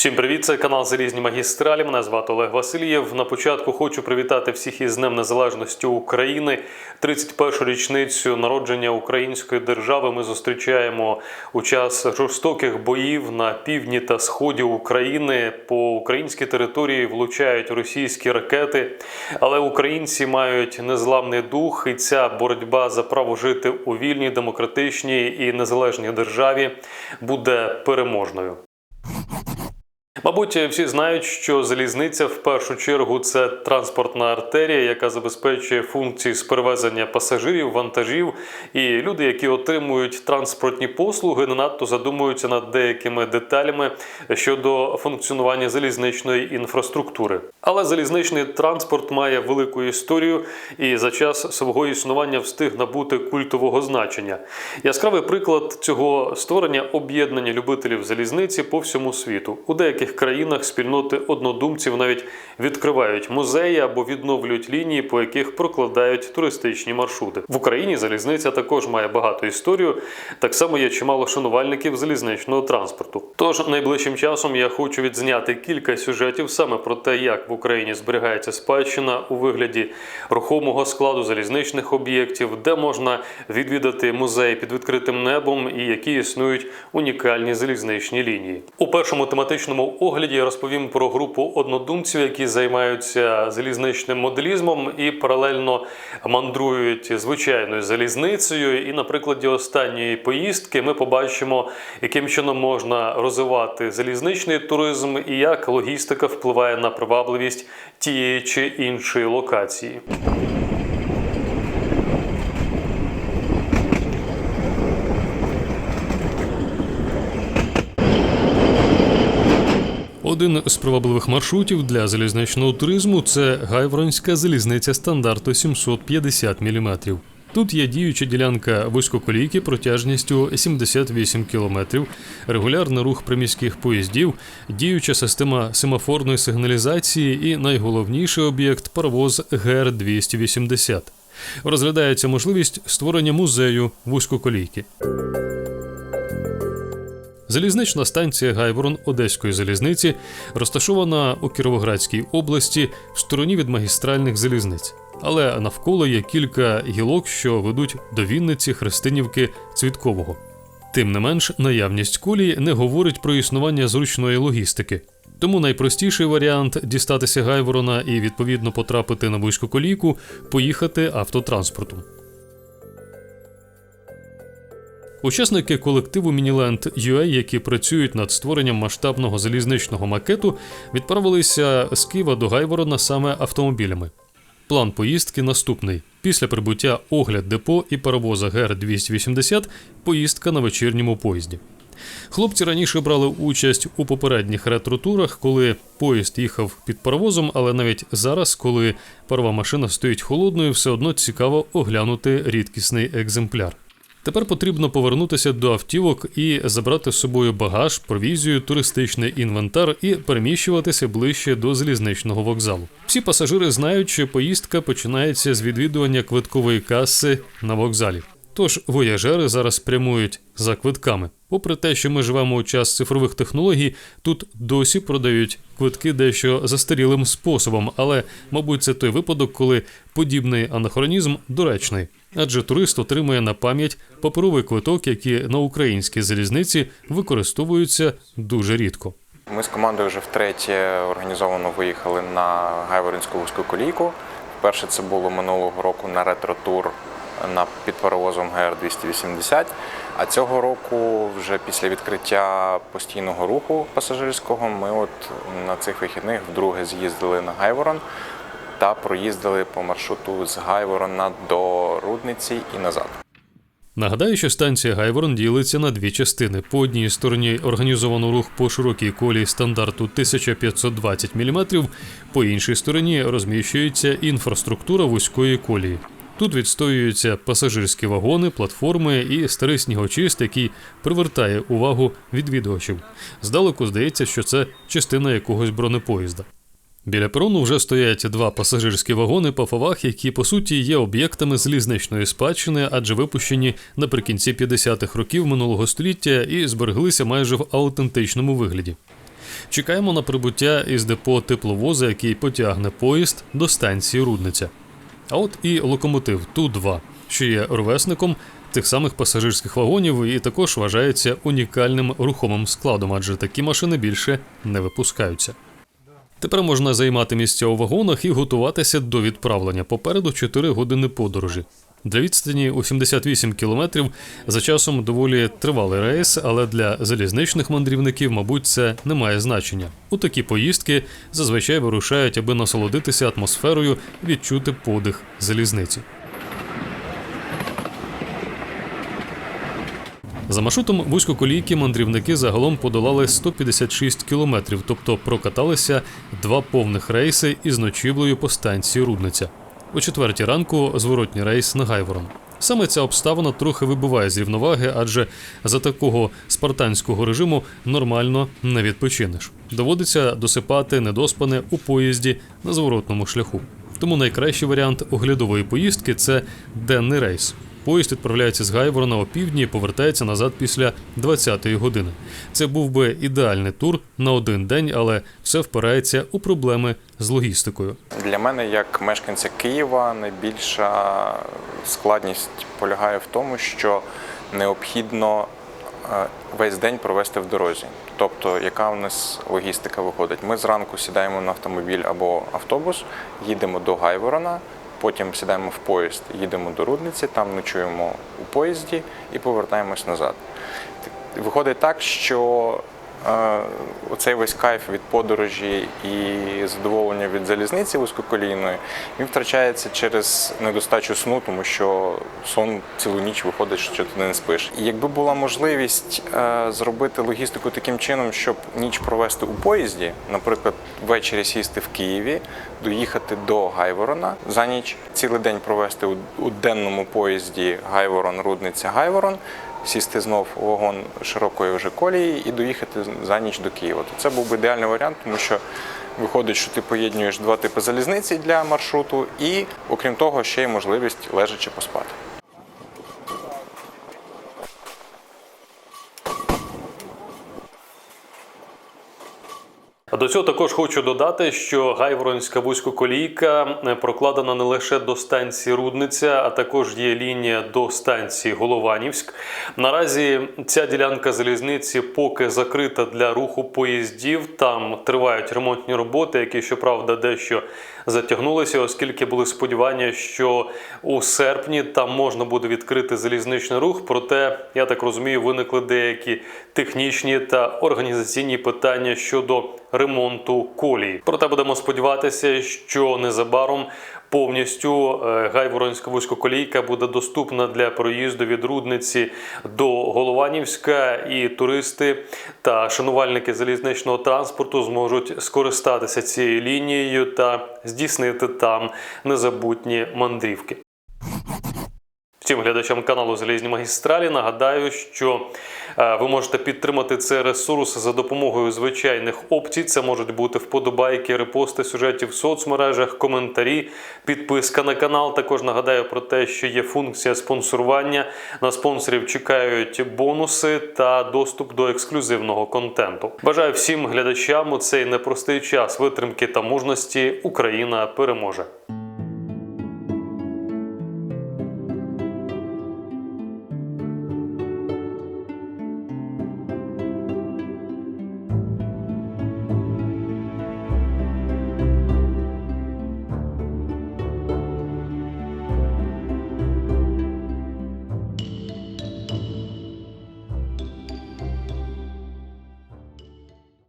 Всім привіт, це канал Залізні магістралі. Мене звати Олег Васильєв. На початку хочу привітати всіх із Днем Незалежності України. 31-шу річницю народження української держави ми зустрічаємо у час жорстоких боїв на півдні та сході України. По українській території влучають російські ракети, але українці мають незламний дух, і ця боротьба за право жити у вільній, демократичній і незалежній державі буде переможною. Мабуть, всі знають, що залізниця в першу чергу це транспортна артерія, яка забезпечує функції з перевезення пасажирів, вантажів. І люди, які отримують транспортні послуги, не надто задумуються над деякими деталями щодо функціонування залізничної інфраструктури. Але залізничний транспорт має велику історію і за час свого існування встиг набути культового значення. Яскравий приклад цього створення об'єднання любителів залізниці по всьому світу. У деяких країнах спільноти однодумців навіть відкривають музеї або відновлюють лінії, по яких прокладають туристичні маршрути. В Україні залізниця також має багату історію. Так само є чимало шанувальників залізничного транспорту. Тож найближчим часом я хочу відзняти кілька сюжетів саме про те, як в Україні зберігається спадщина у вигляді рухомого складу залізничних об'єктів, де можна відвідати музей під відкритим небом і які існують унікальні залізничні лінії. У першому тематичному огляді я розповім про групу однодумців, які займаються залізничним моделізмом і паралельно мандрують звичайною залізницею. І на прикладі останньої поїздки ми побачимо, яким чином можна розвивати залізничний туризм і як логістика впливає на привабливість тієї чи іншої локації. Один з привабливих маршрутів для залізничного туризму це Гайворонська залізниця стандарту 750 мм. Тут є діюча ділянка вузькоколійки протяжністю 78 км, регулярний рух приміських поїздів, діюча система семафорної сигналізації і найголовніший об'єкт паровоз ГР-280. Розглядається можливість створення музею вузькоколійки. Залізнична станція Гайворон Одеської залізниці розташована у Кіровоградській області в стороні від магістральних залізниць. Але навколо є кілька гілок, що ведуть до Вінниці, Христинівки, Цвіткового. Тим не менш, наявність колії не говорить про існування зручної логістики. Тому найпростіший варіант дістатися Гайворона і відповідно потрапити на вузьку колійку поїхати автотранспортом. Учасники колективу Мініленд UA, які працюють над створенням масштабного залізничного макету, відправилися з Києва до Гайворона саме автомобілями. План поїздки наступний: після прибуття огляд депо і паровоза ГР-280 поїздка на вечірньому поїзді. Хлопці раніше брали участь у попередніх ретро-турах, коли поїзд їхав під паровозом, але навіть зараз, коли парова машина стоїть холодною, все одно цікаво оглянути рідкісний екземпляр. Тепер потрібно повернутися до автівок і забрати з собою багаж, провізію, туристичний інвентар і переміщуватися ближче до залізничного вокзалу. Всі пасажири знають, що поїздка починається з відвідування квиткової каси на вокзалі. Тож вояжери зараз прямують за квитками. Попри те, що ми живемо у час цифрових технологій, тут досі продають квитки дещо застарілим способом, але, мабуть, це той випадок, коли подібний анахронізм доречний. Адже турист отримує на пам'ять паперовий квиток, які на українській залізниці використовуються дуже рідко. Ми з командою вже втретє організовано виїхали на Гайворинську вузьку колійку. Перше це було минулого року на ретро-тур на під паровозом ГР-280. А цього року, вже після відкриття постійного руху пасажирського, ми от на цих вихідних вдруге з'їздили на Гайворон та проїздили по маршруту з Гайворона до Рудниці і назад. Нагадаю, що станція Гайворон ділиться на дві частини. По одній стороні організовано рух по широкій колії стандарту 1520 мм, по іншій стороні розміщується інфраструктура вузької колії. Тут відстоюються пасажирські вагони, платформи і старий снігочист, який привертає увагу відвідувачів. Здалеку здається, що це частина якогось бронепоїзда. Біля перону вже стоять два пасажирські вагони по фавах, які по суті є об'єктами залізничної спадщини, адже випущені наприкінці 50-х років минулого століття і збереглися майже в аутентичному вигляді. Чекаємо на прибуття із депо тепловоза, який потягне поїзд до станції Рудниця. А от і локомотив Ту-2, що є ровесником тих самих пасажирських вагонів і також вважається унікальним рухомим складом, адже такі машини більше не випускаються. Тепер можна займати місця у вагонах і готуватися до відправлення. Попереду 4 години подорожі. Для відстані у 78 кілометрів за часом доволі тривалий рейс, але для залізничних мандрівників, мабуть, це не має значення. У такі поїздки зазвичай вирушають, аби насолодитися атмосферою, відчути подих залізниці. За маршрутом вузькоколійки мандрівники загалом подолали 156 кілометрів, тобто прокаталися два повних рейси із ночівлею по станції Рудниця. О четвертій ранку зворотній рейс на Гайворон. Саме ця обставина трохи вибиває з рівноваги, адже за такого спартанського режиму нормально не відпочинеш. Доводиться досипати недоспане у поїзді на зворотному шляху. Тому найкращий варіант оглядової поїздки це денний рейс. Поїзд відправляється з Гайворона о півдні і повертається назад після 20-ї години. Це був би ідеальний тур на один день, але все впирається у проблеми з логістикою. Для мене, як мешканця Києва, найбільша складність полягає в тому, що необхідно е, весь день провести в дорозі. Тобто, яка у нас логістика виходить? Ми зранку сідаємо на автомобіль або автобус, їдемо до Гайворона, потім сідаємо в поїзд, їдемо до Рудниці, там ночуємо у поїзді і повертаємось назад. Виходить так, що оцей весь кайф від подорожі і задоволення від залізниці вузькоколійної він втрачається через недостачу сну, тому що сон цілу ніч виходить, що ти не спиш. І якби була можливість е, зробити логістику таким чином, щоб ніч провести у поїзді, наприклад, ввечері сісти в Києві, доїхати до Гайворона, за ніч цілий день провести у, денному поїзді Гайворон, Рудниця, Гайворон сісти знов у вагон широкої вже колії і доїхати за ніч до Києва. То це був би ідеальний варіант, тому що виходить, що ти поєднуєш два типи залізниці для маршруту, і окрім того, ще й можливість лежачи поспати. До цього також хочу додати, що Гайворонська вузькоколійка е, прокладена не лише до станції Рудниця, а також є лінія до станції Голованівськ. Наразі ця ділянка залізниці поки закрита для руху поїздів. Там тривають ремонтні роботи, які щоправда дещо затягнулися, оскільки були сподівання, що у серпні там можна буде відкрити залізничний рух. Проте я так розумію, виникли деякі технічні та організаційні питання щодо ремонту колії. Проте будемо сподіватися, що незабаром повністю е, Гайворонська вузькоколійка буде доступна для проїзду від Рудниці до Голованівська, і туристи та шанувальники залізничного транспорту зможуть скористатися цією лінією та здійснити там незабутні мандрівки. Всім глядачам каналу Залізні магістралі нагадаю, що е, ви можете підтримати цей ресурс за допомогою звичайних опцій. Це можуть бути вподобайки, репости сюжетів в соцмережах, коментарі, підписка на канал. Також нагадаю про те, що є функція спонсорування. На спонсорів чекають бонуси та доступ до ексклюзивного контенту. Бажаю всім глядачам у цей непростий час витримки та мужності. Україна переможе.